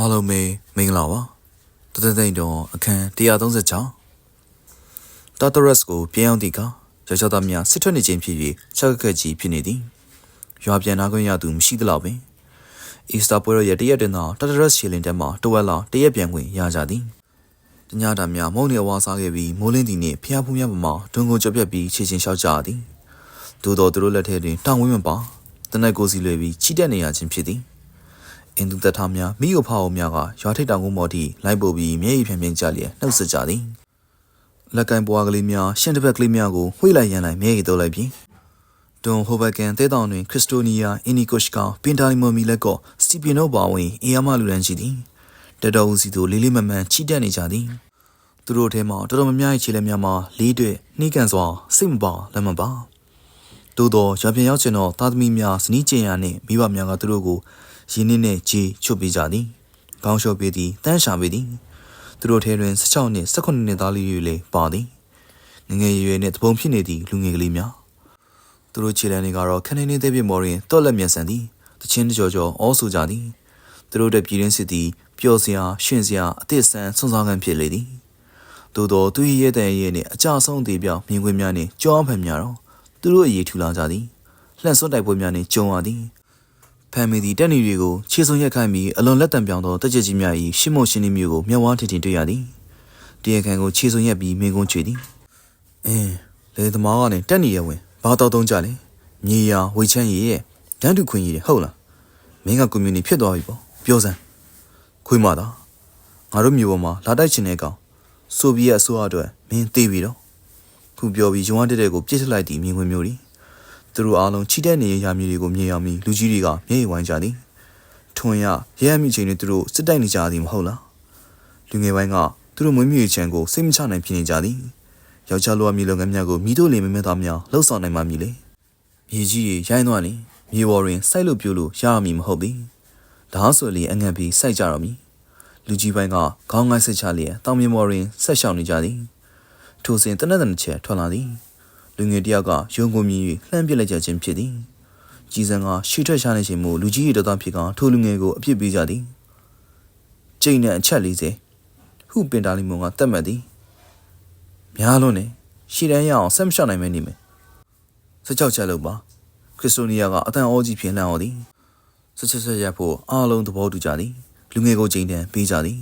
အားလုံးပဲမင်္ဂလာပါတသက်သိမ့်တော်အခန်း136တာတရက်စ်ကိုပြန်အောင်တီကယောက်ျားသားများစစ်ထွက်နေခြင်းဖြစ်၍ချက်ခက်ကြီးဖြစ်နေသည်ရွာပြန်နာခွင့်ရသူမရှိသလောက်ပင်အီစတာပွဲတော်ရဲ့တရက်တင်သောတာတရက်စ်ရှီလင်တဲမှာတဝက်လောက်တရက်ပြန်ခွင့်ရကြသည်တညတာများမုံနေဝါစားခဲ့ပြီးမိုးလင်းသည်နှင့်ဖျားဖူးများပမာဒုံကိုကြပြက်ပြီးခြေချင်းလျှောက်ကြသည်သို့တော်သူတို့လက်ထဲတွင်တောင်ဝင်းမပါတနက်ကိုစီလွယ်ပြီးချီတက်နေရခြင်းဖြစ်သည် အင်သူသက်သားများမိယိုဖာအိုများကရွာထိပ်တောင်ကုန်းပေါ်ထိလိုက်ပို့ပြီးမျက်ရည်ဖြန်းဖြန်းကြလျက်နှုတ်ဆက်ကြသည်လက်ကင်ပွားကလေးများရှင်းတစ်ဖက်ကလေးများကိုဝှေ့လိုက်ရန်လိုက်မျက်ရည်တို့လိုက်ပြီးတွန်ဟိုဘကန်တဲတောင်တွင်ခရစ်စတိုနီယာအင်နီကိုရှ်ကပင်တာလီမိုမီလက်ကောစတီပီနိုပါဝင်အေယာမလူရန်ရှိသည်တတော်ဦးစီတို့လေးလေးမမှန်ချီတက်နေကြသည်သူတို့ထဲမှာတော်တော်များများခြေလက်များမှာလေးတွေ့နှီးကန်စွာစိတ်မပါလက်မပါသို့သောရပြန်ရောက်ကျင်သောသားသမီးများစနီးကျင်ရနှင့်မိဘများကသူတို့ကို ရင်းနှင်းနဲ့ကြေးချွတ်ပေးကြသည်။ကောင်းလျှော်ပေးသည်တန်းရှာပေးသည်။သူတို့ထဲတွင်16နှစ်18နှစ်သားလေးတွေလည်းပါသည်။ငငယ်ရွယ်နှင့်တပုံဖြစ်နေသည့်လူငယ်ကလေးများ။သူတို့ခြေလမ်းတွေကတော့ခနေနေသေးပြမော်ရင်တော့လက်မျက်စံသည်။တချင်းတကြောကြောအောဆူကြသည်။သူတို့တဲ့ပြည်ရင်းစစ်သည်ပျော်စရာရှင်စရာအသစ်ဆန်းဆွန်စားခံဖြစ်လေသည်။သို့သောသူ၏ရဲ့တဲ့ရဲ့နှင့်အကြဆုံးသေးပြောင်မြင်ကွင်းများနှင့်ကြောင်းဖန်များတော့သူတို့အရေးထူလာကြသည်။လှန့်စွတ်တိုက်ပွဲများနှင့်ကြုံရသည်။ ဖမ်းမိသည့်တက်နေတွေကိုခြေစုံရက်ခိုင်းပြီးအလွန်လက်တံပြောင်သောတက်ကြကြီးများ၏ရှင်းမုံရှင်းနေမျိုးကိုမျက်ဝါးထင်ထင်တွေ့ရသည်တရားခံကိုခြေစုံရက်ပြီးမင်းကုန်းချွေသည်အင်းလေသမားကနေတက်နေရဝင်ဘာတော့တုံးကြလဲမြေယာဝေချမ်းရည်ရဲ့တန်းတူခွင့်ရည်ဟုတ်လားမင်းကကွန်မြူနီဖြစ်သွားပြီပေါ့ပြောစမ်းခွေးမသားငါတို့မျိုးပေါ်မှာလာတိုက်ချင်တဲ့ကောင်ဆိုဗီယက်အစိုးရအတွက်မင်းသိပြီတော့ခုပြောပြီးရုံးတက်တဲ့ကိုပြစ်ထလိုက်သည်မြင်ခွင့်မျိုးသည် သူတို့အားလုံးချီတက်နေရရာမြေတွေကိုမြင်ရမီလူကြီးတွေကမျက်ရည်ဝိုင်းကြသည်ထွန်ရရဲရမိချိန်တွေသူတို့စစ်တိုက်နေကြသည်မဟုတ်လားလူငယ်ပိုင်းကသူတို့မွေးမြူချံကိုစိတ်မချနိုင်ဖြစ်နေကြသည်ယောက်ျားလိုအမီလုပ်ငန်းများကိုမိတို့လင်မမဲသားများလှုပ်ဆောင်နိုင်မှမည်လေမြေကြီးတွေရိုင်းသွားနေမြေပေါ်တွင်စိုက်လို့ပြို့လို့ရရမည်မဟုတ်သည်ဒါဆိုလေအငတ်ပြီးစိုက်ကြတော့မည်လူကြီးပိုင်းကခေါင်းငိုင်းဆက်ချလျက်တောင်မြေပေါ်တွင်ဆက်ရှောင်နေကြသည်ထိုစဉ်တနက်တနက်ချက်ထွက်လာသည် လူငယ်တယောက်ကရုံကုန်မြည်၍လှမ်းပစ်လိုက်ကြခြင်းဖြစ်သည်ကြီးစံကရှေ့ထွက်ရှာနေခြင်းမို့လူကြီးရတသားဖြစ်ကထိုလူငယ်ကိုအပြစ်ပေးကြသည်ကျိန်နဲ့အချက်40ဟုပင်တာလီမွန်ကတတ်မှတ်သည်များလို့နေရှေ့တန်းရအောင်ဆက်မလျှောက်နိုင်မဲနေမယ်စကြောက်ချက်လို့ပါခရစ်စတိုနီယာကအတန်အောကြီးဖြစ်လှမ်းတော်သည်စချက်ချက်ရဖို့အားလုံးသဘောတူကြသည်လူငယ်ကိုကျိန်တန်ပေးကြသည်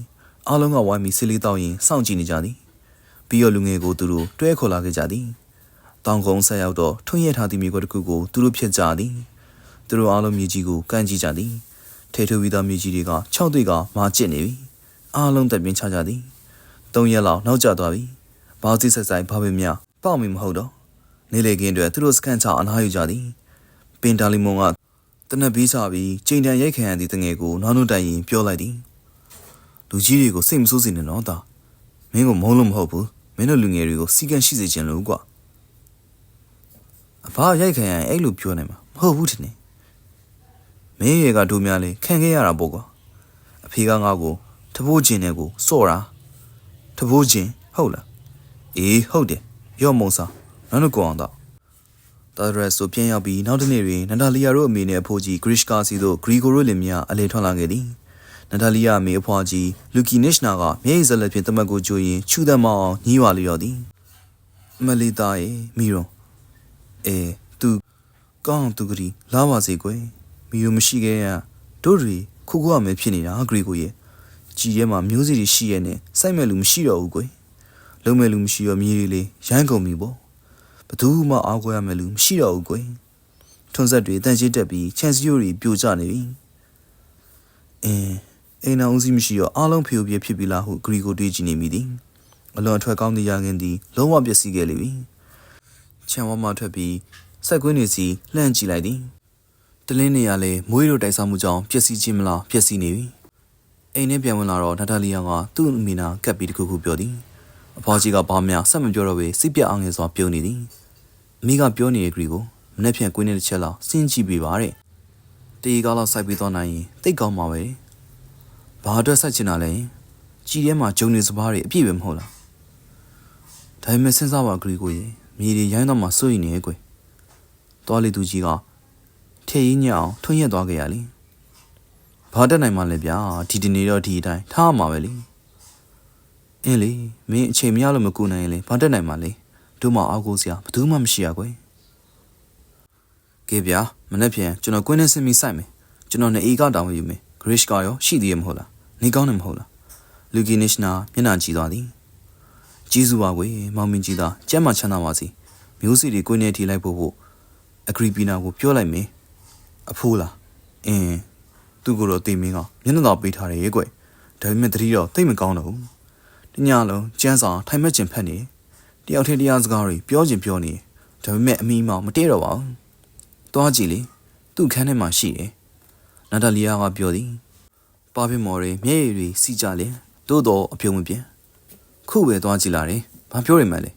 အားလုံးကဝိုင်းပြီးဆစ်လေးတောင်းရင်စောင့်ကြည့်နေကြသည်ပြီးတော့လူငယ်ကိုသူတို့တွဲခေါ်လာခဲ့ကြသည် တောင်ကုန်းဆက်ရောက်တော့ထွန်းရထားသည့်မြေကွက်တစ်ခုကိုသူတို့ဖြစ်ကြသည်သူတို့အားလုံးမြေကြီးကိုကန့်ကြည့်ကြသည်ထေထူပြီးသောမြေကြီးတွေက၆တွေ့ကမာကျစ်နေပြီအားလုံးတက်ပြင်းချကြသည်၃ရက်လောက်နောက်ကျသွားပြီဘာစီဆက်ဆိုင်ဘာပဲများပေါ့မီမဟုတ်တော့နေလေကင်းတွေသူတို့စကန်ချအနားယူကြသည်ပင်တာလီမွန်ကတနက်ပြီးချပြီးချိန်တန်ရိုက်ခံရသည့်တငယ်ကိုနောင်နှုတ်တိုင်ရင်ပြောလိုက်သည်လူကြီးတွေကိုစိတ်မဆိုးစေနဲ့နော်တာမင်းကမုန်းလို့မဟုတ်ဘူးမင်းတို့လူငယ်တွေကိုစီကံရှိစေချင်လို့ကွာ အဖရိုက်ခံရရင်အဲ့လိုပြောနိုင်မှာမဟုတ်ဘူးထင်တယ်မင်းရေကတို့များလေခံခဲ့ရတာပေါ့ကွာအဖေကငါ့ကိုတဘိုးကျင်တဲ့ကိုစော့တာတဘိုးကျင်ဟုတ်လားအေးဟုတ်တယ်ရော့မုံစားနောက်တော့ကိုအောင်တော့တာရက်ဆိုပြန်ရောက်ပြီးနောက်တနေ့တွင်နတာလီယာတို့အမေနဲ့အဖိုးကြီးဂရစ်ကာစီတို့ဂရီဂိုရိုလင်မြအလဲထွက်လာခဲ့သည်နတာလီယာအမေအဖွားကြီးလူကီနစ်နာကမျက်ရည်စလက်ဖြင့်တမတ်ကိုကြိုရင်ချူသက်မအောင်ညှိဝါလျော်သည်မလီတာရဲ့မီရွန် အဲသူကောင်းသူကလေးလာပါစေကွယ်မီယိုမရှိခဲ့ရတို့တွေခုခုအမဲဖြစ်နေတာဂရီကိုရဲ့ကြည်ရဲမှာမျိုးစီတွေရှိရဲ့နဲ့စိုက်မဲ့လူမရှိတော့ဘူးကွယ်လုံးမဲ့လူမရှိတော့မြေတွေလေးရိုင်းကုန်ပြီပေါ့ဘသူမှအားကိုးရမဲ့လူမရှိတော့ဘူးကွယ်ထွန်းဆက်တွေတန်ရှင်းတက်ပြီးချန်စီယိုတွေပြိုကျနေပြီအင်းအိမ်အောင်စီမရှိတော့အားလုံးဖေယိုပြဖြစ်ပြီလားဟုဂရီကိုတွေးကြည့်နေမိသည်အလွန်အထွက်ကောင်းသည့်ရငင်းသည်လုံးဝပျက်စီးခဲ့လေပြီ ခြံဝါမှထွက်ပြီးဆက်ကွင်းတွေစီလှမ်းကြည့်လိုက်သည်တလင်းနေရလဲမွေးတို့တိုက်စားမှုကြောင့်ပျက်စီးခြင်းမလားပျက်စီးနေပြီအိမ်နဲ့ပြန်ဝင်လာတော့နတာလီယာကသူ့အမိနာကပ်ပြီးတခုခုပြောသည်အဖွားကြီးကဘာမှဆက်မပြောတော့ပဲစိတ်ပြအောင်ငယ်စွာပြုံးနေသည်အမိကပြောနေတဲ့ဂရီကိုမနေ့ဖြန်ကွင်းတဲ့ချက်လောက်စဉ်းကြည့်ပေးပါတဲ့တေးကားလောက်စိုက်ပြီးတော့နိုင်ရင်တိတ်ကောင်းမှာပဲဘာအတွက်စိုက်ချင်တာလဲကြည်ထဲမှာဂျုံနေစပားတွေအပြည့်ပဲမဟုတ်လားဒါပေမဲ့စဉ်းစားပါဂရီကိုရေ မြေတွေရိုင်းတော့မှစိုးရိမ်နေရဲ့ကွယ်။သွားလေသူကြီးကထဲရင်းညအောင်ထွန်းရက်သွားခဲ့ရလေ။ဘဘာတက်နိုင်မှလဲဗျာဒီဒီနေတော့ဒီအတိုင်းထားမှာပဲလေအင်းလေမင်းအချိန်မရလို့မကူနိုင်ရင်လေဘာတက်နိုင်မှလဲတို့မအောက်ကိုစရာဘယ်သူမှမရှိရကွယ်ကဲဗျာမနေ့ပြန်ကျွန်တော်ကွင်းနဲ့ဆင်းပြီးစိုက်မယ်ကျွန်တော်နေအေးကတောင်းယူမယ်ဂရစ်ကရောရှိသေးရမဟုတ်လားနေကောင်းနေမဟုတ်လားလူကီနစ်နာမျက်နှာကြည့်သွားသည် ကျေးဇူးပါကွယ်မောင်မင်းကြီးသားကျမ်းမာချမ်းသာပါစေမျိုးစီတွေကွင်းနဲ့ထိလိုက်ဖို့ဖို့အဂရီပီနာကိုပြောလိုက်မယ်အဖိုးလားအင်းသူ့ကိုယ်တော့တိတ်မင်းကမျက်နှာသာပေးထားတယ်ကွယ်ဒါပေမဲ့တတိတော့တိတ်မကောင်းတော့ဘူးတညလုံးကျန်းစာထိုင်မဲ့ကျင်ဖက်နေတယောက်ထင်းတရားစကားတွေပြောချင်ပြောနေဒါပေမဲ့အမီမောင်မတည့်တော့ပါဘူးတွားကြည့်လေသူ့ခန်းထဲမှာရှိတယ်နာတာလီယာကပြောသည်ပါပင်မော်တွေမျက်ရည်တွေစီကြလေသို့တော့အပြုံးမပြင်း ခုပဲတွားကြည့်လာတယ်ဘာပြောရမှန်းလဲ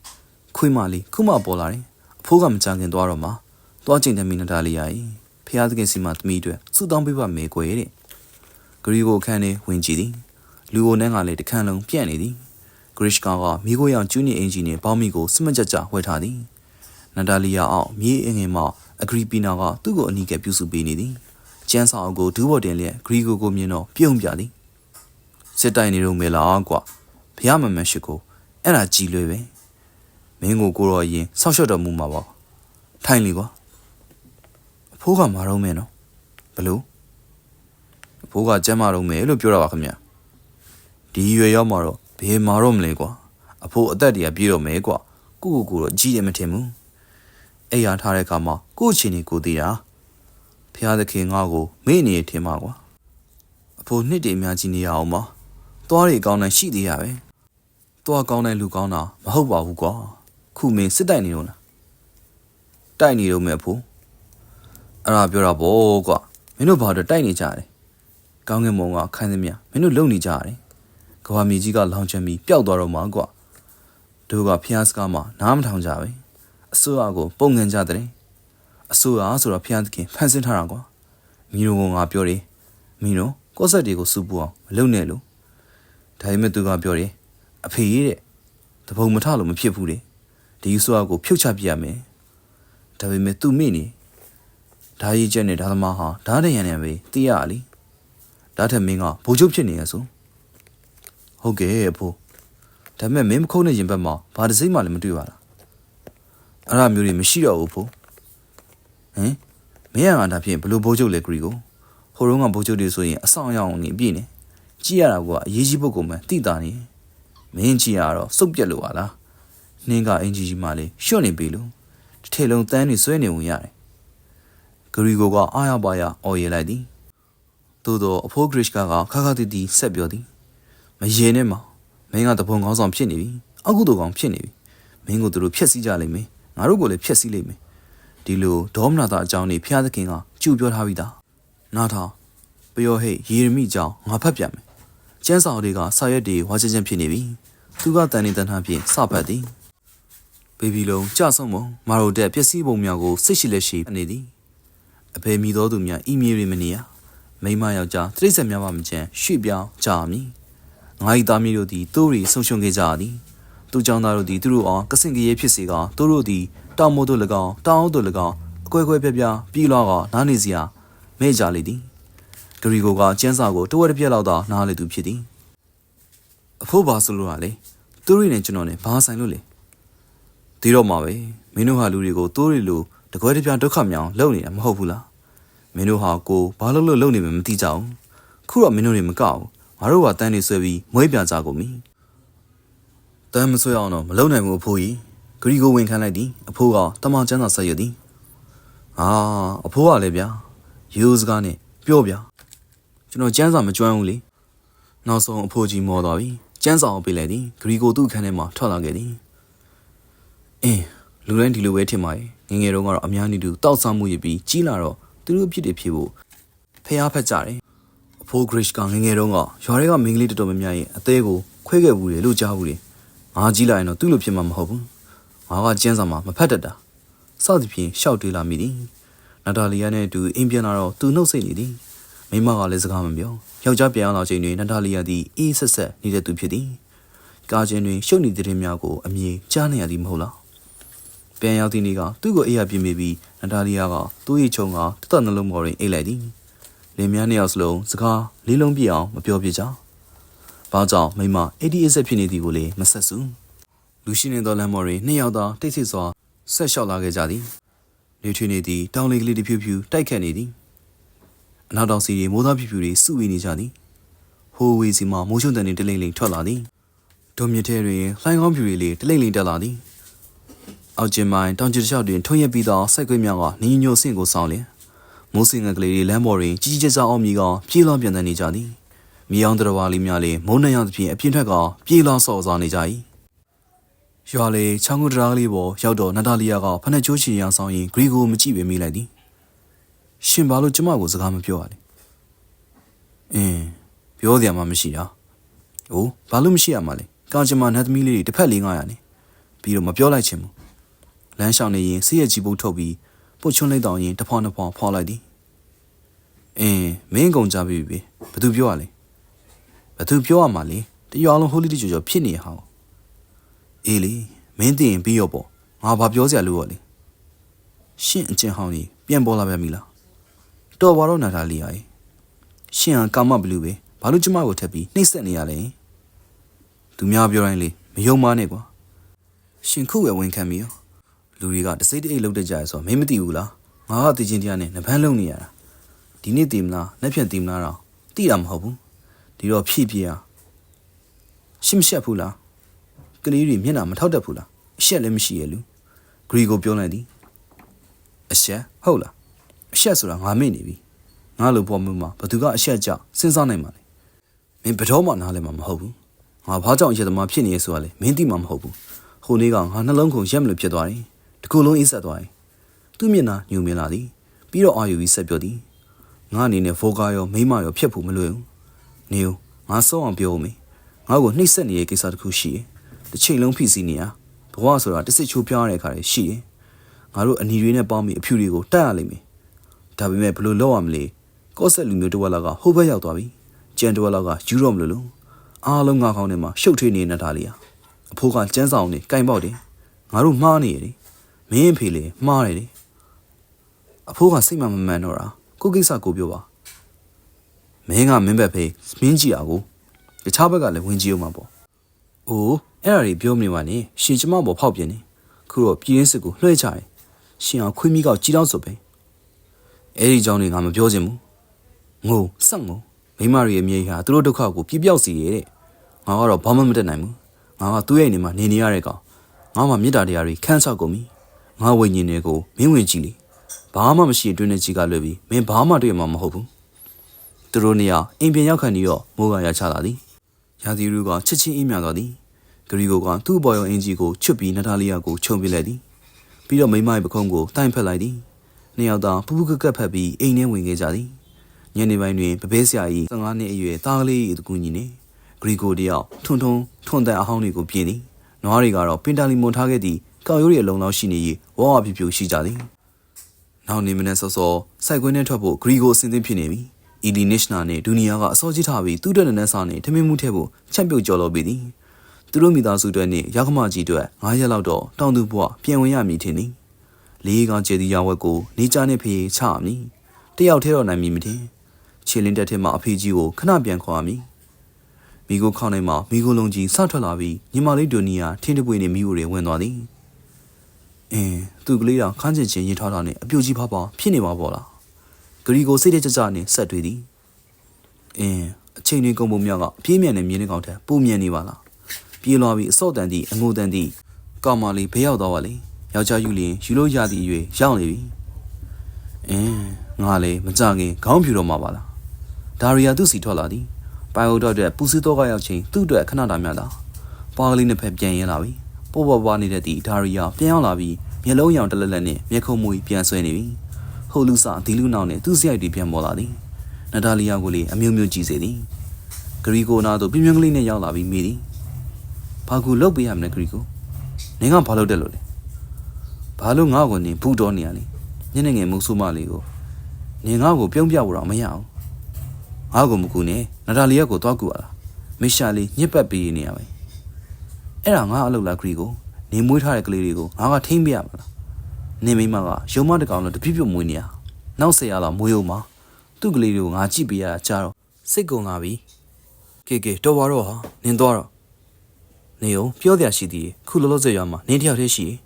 ခွေးမလေးခုမှပေါ်လာတယ်အဖိုးကမကြခင်သွားတော့မှတွားကျင်တဲ့မီနာတာလီယာကြီးဖျားသခင်စီမသမီးအတွက်စူတောင်းပေးပါမယ်ကွယ်တဲ့ဂရီကိုခန်းနေဝင်ကြည့်သည်လူအိုနန်းကလည်းတခန်းလုံးပြန့်နေသည်ဂရစ်ကာကမိခိုးရောင်ကျူးနီအင်ဂျီနဲ့ပေါင်းမိကိုစမကြကြဝှဲထားသည်နာတာလီယာအောက်မြေးအငယ်မှအဂရီပီနာကသူ့ကိုအနီးကပ်ပြုစုပေးနေသည်ကျန်းစာအုပ်ကိုဒူးဘော်တင်လျက်ဂရီကိုကိုမြင်တော့ပြုံးပြသည်စစ်တိုင်နေတော့မေလားကွာ ဖះမမန်ရှိကိုအဲ့ဒါကြည်လွယ်ပဲမင်းကိုကိုတော့အရင်ဆောက်ရှော့တော်မူမှာပါထိုင်လေကွာအဖိုးကမာတော့မယ်နော်ဘလို့အဖိုးကကျမ်းမာတော့မယ်လို့ပြောတာပါခင်ဗျဒီရွယ်ရောက်မှာတော့ဘယ်မာတော့မလဲကွာအဖိုးအသက်တည်းကပြေးတော့မယ်ကွာကိုကိုကိုတော့ကြီးတယ်မထင်ဘူးအဲ့ရထားတဲ့အခါမှာကို့အချင်းကြီးကိုသိတာဖះသခင်ငါ့ကိုမေ့နေထင်မှာကွာအဖိုးနှစ်တည်းများကြီးနေရအောင်ပါသွားရီကောင်းတဲ့ရှိသေးရပဲ သွားကောင်းတဲ့လူကောင်းတာမဟုတ်ပါဘူးကွာခုမင်းစစ်တိုက်နေတော့လားတိုက်နေတော့မယ်အဖိုးအဲ့ဒါပြောတာဗောကွာမင်းတို့ဘာတော့တိုက်နေကြတယ်ကောင်းကင်ဘုံကခိုင်းသမျှမင်းတို့လုံနေကြတယ်ကဘာမြေကြီးကလောင်ချမ်းပြီးပျောက်သွားတော့မှာကွာတို့ကဖျားစကားမှနားမထောင်ကြပဲအစိုးရကိုပုံငန်ကြတဲ့အစိုးရဆိုတော့ဖျားသခင်ဖန်ဆင်းထားတာကွာမီးတို့ကငါပြောတယ်မင်းတို့ကော့ဆက်တွေကိုစူပူအောင်မလုပ်နဲ့လို့ဒါပေမဲ့သူကပြောတယ် အဖေတဲ့တပုံမထလို့မဖြစ်ဘူးတဲ့ဒီအစိုးရကိုဖြုတ်ချပြရမယ်ဒါပေမဲ့သူမိနေဓာကြီးချက်နဲ့ဓာသမားဟာဓာတရံနေပဲသိရလीဓာထက်မင်းကဘိုလ်ချုပ်ဖြစ်နေရဆိုဟုတ်ကဲ့အဖိုးဒါပေမဲ့မင်းမခုံးနေရင်ဘက်မှာဘာတစ်စိမ့်မှလည်းမတွေ့ပါလားအဲ့ဒါမျိုးတွေမရှိတော့ဘူးဖိုးဟင်မင်းကငါဒါဖြင့်ဘလို့ဘိုးချုပ်လဲဂရီကိုဟိုတုန်းကဘိုးချုပ်တွေဆိုရင်အဆောင်အယောင်နေပြည့်နေကြည့်ရတာကအရေးကြီးပုဂ္ဂိုလ်မှတိတာနေ မင်းကြည့်ရတော့စုပ်ပြက်လို့ပါလားနှင်းကအင်ဂျီကြီးမှလေရှော့နေပြီလို့တစ်ထေလုံးတန်းနေဆွဲနေဝင်ရတယ်ဂရီကိုကအားရပါရအော်ရလိုက်သည်သို့တော့အဖိုးဂရစ်ကကခါခါတီတီဆက်ပြောသည်မရေနဲ့မမင်းကတပုံကောင်းဆောင်ဖြစ်နေပြီအကုသိုလ်ကောင်ဖြစ်နေပြီမင်းကိုသူတို့ဖျက်ဆီးကြလိမ့်မယ်ငါတို့ကိုလည်းဖျက်ဆီးလိမ့်မယ်ဒီလိုဒေါမနာတာအကြောင်းနေဖျားသခင်ကကြူပြောထားပြီးသားနားထောင်ပျော်ဟိတ်ယေရမိကြောင့်ငါဖတ်ပြမယ် ကျန်းစာတွေကစာရွက်တွေဝါချချင်းဖြစ်နေပြီသူကတန်နေတန်ထားဖြင့်စပတ်သည်ဘေဘီလုံးကြဆုံးမမာရိုတက်ပျက်စီးပုံများကိုစိတ်ရှိလက်ရှိအနေသည်အဖေမိတော်သူများအီးမေးလ်တွေမနေရမိမယောက်ျားတိရစ္ဆာန်များမှမချမ်းရွှေ့ပြောင်းကြမည်ငါ၏သားမီးတို့သည်တိုးရီဆုံရှုံခဲ့ကြသည်သူကြောင့်သားတို့သည်သူတို့အားကစင်ကြရဲဖြစ်စေကသူတို့သည်တောင်မိုးတို့၎င်းတောင်အောက်တို့၎င်းအကွဲကွဲပြားပြားပြီးလောကနားနေစရာမဲ့ကြလေသည် ဂရီကိုကကျန်းစာကိုတဝက်တစ်ပြက်လောက်သာနားလေသူဖြစ်သည်အဖို့ပါဆိုလို့ကလေသူတို့နဲ့ကျွန်တော်နဲ့ဘာဆိုင်လို့လဲဒီတော့မှာပဲမင်းတို့ဟာလူတွေကိုတိုးရီလိုတကွဲတစ်ပြားဒုက္ခမြောင်လုပ်နေတာမဟုတ်ဘူးလားမင်းတို့ဟာကိုဘာလို့လို့လုပ်နေမှမသိကြဘူးခုတော့မင်းတို့တွေမကောက်ငါတို့ကတန်းနေဆွဲပြီးမွေးပြကြကုန်ပြီတန်းမဆွဲအောင်တော့မလုပ်နိုင်ဘူးအဖိုးကြီးဂရီကိုဝင်ခန်းလိုက်သည်အဖိုးကတမန်ကျန်းသာဆက်ရသည်အာအဖိုးကလည်းဗျာရိုးစကားနဲ့ပြောဗျာ ကျွန်တော်ကျန်းစာမကျွမ်းဘူးလေနောက်ဆုံးအဖိုးကြီးမော်သွားပြီကျန်းစာကိုပေးလိုက်သည်ဂရီကိုသူ့ခန်းထဲမှာထွက်လာခဲ့သည်အင်းလူတိုင်းဒီလိုပဲထင်ပါရဲ့ငငယ်တုန်းကတော့အများကြီးတူတောက်ဆမှုရပြီးကြီးလာတော့သူတို့အဖြစ်တွေဖြစ်ဖို့ဖျားဖက်ကြတယ်အဖိုးဂရစ်ကငငယ်တုန်းကရွာတွေကမင်းကလေးတော်တော်များများရဲ့အသေးကိုခွဲခဲ့ဘူးလေလို့ကြားဘူးလေငါကြီးလာရင်တော့သူ့လိုဖြစ်မှာမဟုတ်ဘူးငါကကျန်းစာမှာမဖတ်တတ်တာစသဖြင့်ရှောက်တွေးလာမိသည်နာတာလီယာနဲ့အတူအိမ်ပြန်လာတော့သူနှုတ်ဆက်နေသည် မိမကလည်းစကားမပြောယောက်ျားပြန်လာချိန်တွင်နာတာလီယာသည်အေးဆက်ဆက်နေတဲ့သူဖြစ်သည်ကားချင်းတွင်ရှုပ်နေတဲ့တဲ့များကိုအမြင်ကြားနေရသည်မဟုတ်လားပြန်ရောက်သည့်နေ့ကသူ့ကိုအေးရပြင်းမိပြီးနတာလီယာကသူ့ရဲ့ချုံကတသက်နှလုံးပေါ်တွင်အိတ်လိုက်သည်လင်မြန်းနှစ်ယောက်စလုံးစကားလေးလုံးပြည့်အောင်မပြောပြကြ။ဘာကြောင့်မိမ80အဆက်ဖြစ်နေသည်ကိုလည်းမဆက်စု။လူရှိနေသောလမ်းမော်တွင်နှစ်ယောက်သာတိတ်ဆိတ်စွာဆက်လျှောက်လာခဲ့ကြသည်။လေထွေးနေသည်တောင်လေကလေးတစ်ဖြူဖြူတိုက်ခတ်နေသည်။ အနောက်တောင်စီရီမိုးသားဖြူဖြူတွေစုဝေးနေကြသည်။ဟိုးဝေးစီမှမိုးချုံတန်နေတလိမ့်လိမ့်ထွက်လာသည်။ဒုံမြစ်ထဲတွင်လှိုင်းကောင်းဖြူတွေလေးတလိမ့်လိမ့်တက်လာသည်။အောက်ကျင်းမိုင်းတောင်ကျတစ်လျှောက်တွင်ထုံရက်ပြီးသောစိုက်ကွေးများကနင်းညိုဆင့်ကိုဆောင်လျင်မိုးစင်ငယ်ကလေးတွေလမ်းပေါ်တွင်ကြီးကြီးကျယ်ကျယ်အောင်မြည်ကပြေးလောပြန်တန်းနေကြသည်။မြေအောင်တရဝါလေးများလည်းမုန်းနှံ့ရသဖြင့်အပြင်းထွက်ကပြေးလောဆော့စားနေကြ၏။ရွာလေချောင်းကူတရာကလေးပေါ်ရောက်တော့နတာလီယာကဖနက်ချိုးချီရန်ဆောင်ရင်ဂရီကိုမကြည့်ပဲမိလိုက်သည်။ ရှင်ဘာလို့ကျမကိုစကားမပြောရလဲ။အင်းပြောစရာမှမရှိတာ။ဟိုဘာလို့မရှိရမှာလဲ။ကောင်ကျမနတ်သမီးလေးတွေတစ်ဖက်လေး900နဲ့ပြီးတော့မပြောလိုက်ချင်ဘူး။လမ်းလျှောက်နေရင်ဆေးရကြီးပုတ်ထုတ်ပြီးပုတ်ချွန်းလိုက်တော့ရင်တစ်ဖောင်းတစ်ဖောင်းဖောက်လိုက်သည်အင်းမင်းကုန်ကြပြီပဲဘသူပြောရလဲဘသူပြောရမှာလဲတရွာလုံးဟိုလီတီကျော်ကျော်ဖြစ်နေဟောင်းအေးလေမင်းသိရင်ပြီးရောပေါ့ငါဘာပြောစရာလို့ရောလေရှင့်အကျင့်ဟောင်းကြီးပြန်ပေါ်လာပြန်ပြီလား တော်ပါတော့နာတာလီယာရေရှင့်ဟာကာမဘလူးပဲဘာလို့ကျမကိုထပ်ပြီးနှိမ့်ဆက်နေရလဲသူများပြောတိုင်းလေမယုံမနဲ့ကွာရှင်ခုပဲဝန်ခံမိရောလူတွေကတစိမ့်တအိတ်လုံးတက်ကြရဆိုတော့မင်းမသိဘူးလားငါကတည်ချင်းတရားနဲ့နဗန်းလုံးနေရတာဒီနေ့တည်မလားနှက်ဖြန်တည်မလားတော့သိတာမဟုတ်ဘူးဒီတော့ဖြည့်ပြရရှင်းမရှက်ဘူးလားကလေးတွေမျက်နှာမထောက်တတ်ဘူးလားအရှက်လည်းမရှိရလူဂရီကိုပြောလိုက်သည်အရှက်ဟုတ်လား အရှက်ဆိုတာငါမေ့နေပြီငါလိုပေါ်မှုမှာဘသူကအရှက်ကြောက်စဉ်းစားနိုင်မှာလေမင်းဘတော်မှနားလည်းမှာမဟုတ်ဘူးငါဘာကြောင့်အရှက်သမားဖြစ်နေရဆိုတာလေမင်းသိမှာမဟုတ်ဘူးဟိုနေ့ကငါနှလုံးခုန်ရက်မလို့ဖြစ်သွားတယ်တကူလုံးအေးဆက်သွားတယ်သူ့မျက်နှာညှိုမြင်လာသည်ပြီးတော့အာယူပြီးဆက်ပြောသည်ငါအနေနဲ့ဗိုကာရောမိမရောဖြစ်ဖို့မလွယ်ဘူးနေဦးငါစောအောင်ပြောဦးမေငါ့ကိုနှိပ်စက်နေတဲ့ကိစ္စတစ်ခုရှိတယ်တစ်ချိန်လုံးဖိစီးနေရဘဝဆိုတာတစ်စစ်ချိုးပြားရတဲ့ခါတွေရှိတယ်ငါတို့အနီတွေနဲ့ပေါင်းပြီးအဖြူတွေကိုတတ်ရလိမ့်မယ် ဒါပေမဲ့ဘယ်လိုလုပ်ရမလဲကော့ဆက်လူမျိုးတစ်ဝက်လောက်ကဟိုဘက်ရောက်သွားပြီကြံတစ်ဝက်လောက်ကယူရော့မလို့လို့အားလုံးငါကောင်းထဲမှာရှုပ်ထွေးနေနေတာလေအဖိုးကကျန်းဆောင်နေကင်ပေါက်တယ်ငါတို့မှားနေရတယ်မင်းအဖေလေမှားတယ်လေအဖိုးကစိတ်မမမှန်တော့တာကိုကိစ္စကိုပြောပါမင်းကမင်းဘက်ဖေးမင်းကြည့်အောင်တခြားဘက်ကလည်းဝင်ကြည့်အောင်မှာပေါ့အိုးအဲ့ဒါတွေပြောမနေပါနဲ့ရှင်ကျမပေါ်ဖောက်ပြင်းနေခုတော့ပြည်ရင်းစစ်ကိုလွှဲချတယ်ရှင်အောင်ခွေးမိကောက်ကြီးတော့ဆိုပဲ အဲ့ဒီကြောင့်နေငါမပြောချင်ဘူးငိုဆက်ငိုမိမတွေရဲ့မြေဟာသူတို့ဒုက္ခကိုပြပြောက်စီရဲ့တဲ့ငါကတော့ဘာမှမတတ်နိုင်ဘူးငါကသူ့ရဲ့နေမှာနေနေရတဲ့ကောင်ငါမှမေတ္တာတရားတွေခန်းဆောက်ကုန်ပြီငါဝိညာဉ်တွေကိုမင်းဝင်ကြည့်လေဘာမှမရှိအတွင်းနဲ့ကြီးကလွယ်ပြီးမင်းဘာမှတွေ့မှာမဟုတ်ဘူးသူတို့နေရအိမ်ပြန်ရောက်ခံပြီးတော့မိုးကရချလာသည်ရာသီရူကချစ်ချင်းအေးမြသွားသည်ဂရီကိုကသူ့ဘော်ရုံအင်ဂျီကိုချွတ်ပြီးနတာလီယာကိုခြုံပြလိုက်သည်ပြီးတော့မိမရဲ့ပခုံးကိုတိုင်ဖက်လိုက်သည် နှစ်ယောက်သာပူပူကက်ကက်ဖက်ပြီးအိမ်ထဲဝင်ခဲ့ကြသည်ညနေပိုင်းတွင်ပပဲဆရာကြီး15နှစ်အရွယ်သားကလေး၏တကူညီနေဂရီကိုတယောက်ထွန်းထွန်းထွန်းတဲ့အဟောင်းတွေကိုပြင်သည်နွားတွေကတော့ပင်တာလီမွန်ထားခဲ့သည့်ကောက်ရိုးရဲ့အလုံးလောက်ရှိနေ၏ဝါဝပြပြရှိကြသည်နောက်နေမနဲ့စောစောစိုက်ကွင်းနဲ့ထွက်ဖို့ဂရီကိုအစင်းသင်းဖြစ်နေပြီအီလီနစ်နာနဲ့ဒူနီယာကအစောကြီးထားပြီးသူ့တဲ့နန်းစားနဲ့ထမင်းမှုထဲဖို့ချက်ပြုတ်ကြော်လို့ပြီးသည်သူတို့မိသားစုတွေနဲ့ရောက်ခမကြီးတွေ9ရက်လောက်တော့တောင်သူဘွားပြန်ဝင်ရမည်ထင်သည် လေးကကျေဒီယာဝက်ကိုနေကြနဲ့ဖေးချရမည်တယောက်ထဲတော့နိုင်မည်မထင်ခြေလင်းတက်ထဲမှာအဖေကြီးကိုခဏပြန်ခေါ်ရမည်မိကိုခေါင်းထဲမှာမိကိုလုံးကြီးစထွက်လာပြီးညီမလေးဒူနီယာထင်းတပွေနဲ့မိကိုတွေဝင်သွားသည်အင်းသူကလေးတော်ခန်းချင်ချင်းရင်ထားတာနဲ့အပြူကြီးဖားပါဖြစ်နေမှာပေါ့လားဂရီကိုစိတ်တကြကြနဲ့ဆက်တွေ့သည်အင်းအချိန်တွေကုန်ပုံများကအပြေးမြန်တဲ့မြင်းကောင်ထက်ပုံမြန်နေပါလားပြေးလွားပြီးအစော့တန်သည့်အငိုတန်သည့်ကောင်မလေးဘေးရောက်သွားပါလေ ယောက်ျားယူလင်ယူလို့ရသည့်အရွယ်ရောက်နေပြီအင်းငါလေမကြခင်ခေါင်းဖြူတော့မှာပါလားဒါရီယာသူ့စီထွက်လာသည်ပိုင်အိုတော့အတွက်ပူစီတော့ကရောက်ချင်းသူ့အတွက်ခဏတာမြတ်လာပွားကလေးနှစ်ဖက်ပြန်ရင်လာပြီပေါ်ပေါ်ပွားနေတဲ့ဒီဒါရီယာပြန်ရောက်လာပြီးမျက်လုံးရောင်တလက်လက်နဲ့မျက်ခုံးမူကြီးပြန်ဆွဲနေပြီဟိုလူစာဒီလူနောက်နဲ့သူ့စရိုက်တွေပြန်ပေါ်လာသည်နတာလီယာကိုလေအမျိုးမျိုးကြည့်စေသည်ဂရီကိုနာတို့ပြင်းပြင်းကလေးနဲ့ရောက်လာပြီးမိသည်ဘာကူလုတ်ပေးရမလဲဂရီကိုနင်ကဘာလုပ်တယ်လို့လဲ ဘာလို့ငါ့ကိုနင်ဘူးတော်နေရလဲညနေငယ်မုတ်ဆိုးမလေးကိုနင်ငါ့ကိုပြုံးပြဖို့တော့မရအောင်ငါ့ကိုမကူနဲ့နတာလီယာကိုသွားကူရလားမစ်ရှာလေးညစ်ပတ်ပေးနေရပဲအဲ့ဒါငါအလုပ်လားဂရီကိုနေမွေးထားတဲ့ကလေးတွေကိုငါကထိမ့်ပြရမှာလားနေမိမကရုံမတကောင်လို့တပြည့်ပြည့်မွေးနေရနောက်ဆယ်ရလောက်မွေးအောင်မသူ့ကလေးတွေကိုငါကြည့်ပေးရတာကြာတော့စိတ်ကုန်လာပြီကဲကဲတော်ပါတော့ဟာနင်းသွားတော့နေအောင်ပြောပြရှိသေးတယ်ခုလောလောဆယ်ရွာမှာနင်းတယောက်တည်းရှိတယ်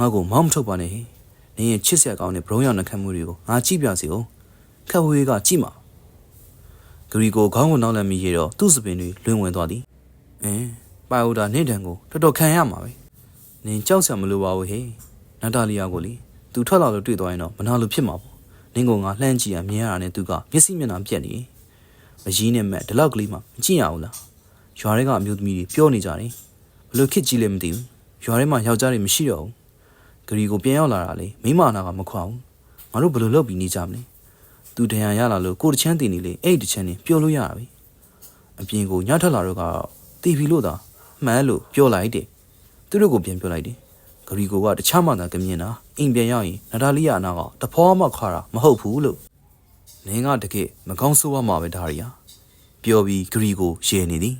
ငါ့ကိုမောင်းမထုတ်ပါနဲ့ဟဲ့နင်းရဲ့ချစ်စရာကောင်းတဲ့ဘရုံးရောက်နှက်ခတ်မှုတွေကိုငါကြည့်ပြစီအောင်ခက်ဝေးကကြည့်မှာဂရီကိုခေါင်းကိုနောက်လက်မိရတော့သူ့စပင်တွေလွင်ဝင်သွားသည်အင်းပိုင်အိုတာနင့်တန်ကိုတော်တော်ခံရမှာပဲနင်းကြောက်စရာမလိုပါဘူးဟဲ့နတာလီယာကိုလေသူထွက်လာလို့တွေ့သွားရင်တော့မနာလို့ဖြစ်မှာပေါ့နင်းကငါလှမ်းကြည့်ရမြင်ရတာနဲ့သူကမျက်စိမျက်နှာပြက်နေမကြီးနဲ့မက်ဒီလောက်ကလေးမှမကြည့်ရဘူးလားရွာထဲကအမျိုးသမီးတွေပြောနေကြတယ်ဘလို့ခစ်ကြီးလည်းမသိဘူးရွာထဲမှာယောက်ျားတွေမရှိတော့ဘူး ဂရီကိုပြန်ရောက်လာတာလေမိမနာကမခွာဘူးငါတို့ဘယ်လိုလုပ်ပြီးနေကြမလဲသူတန်ရရလာလို့ကိုတချမ်းတင်နေလေအဲ့ဒီတချမ်းနေပြောလို့ရတာပဲအပြင်ကိုညထက်လာတော့ကတီဗီလို့သာမှန်းလို့ပြောလိုက်တယ်သူတို့ကိုပြန်ပြောလိုက်တယ်ဂရီကိုကတခြားမှသာကမြင်တာအိမ်ပြန်ရောက်ရင်နတာလီယာနာကတဖောမှခွာတာမဟုတ်ဘူးလို့နင်းကတကယ်မကောင်းဆိုးရမှာပဲဒါရီယာပြောပြီးဂရီကိုရေနေသည်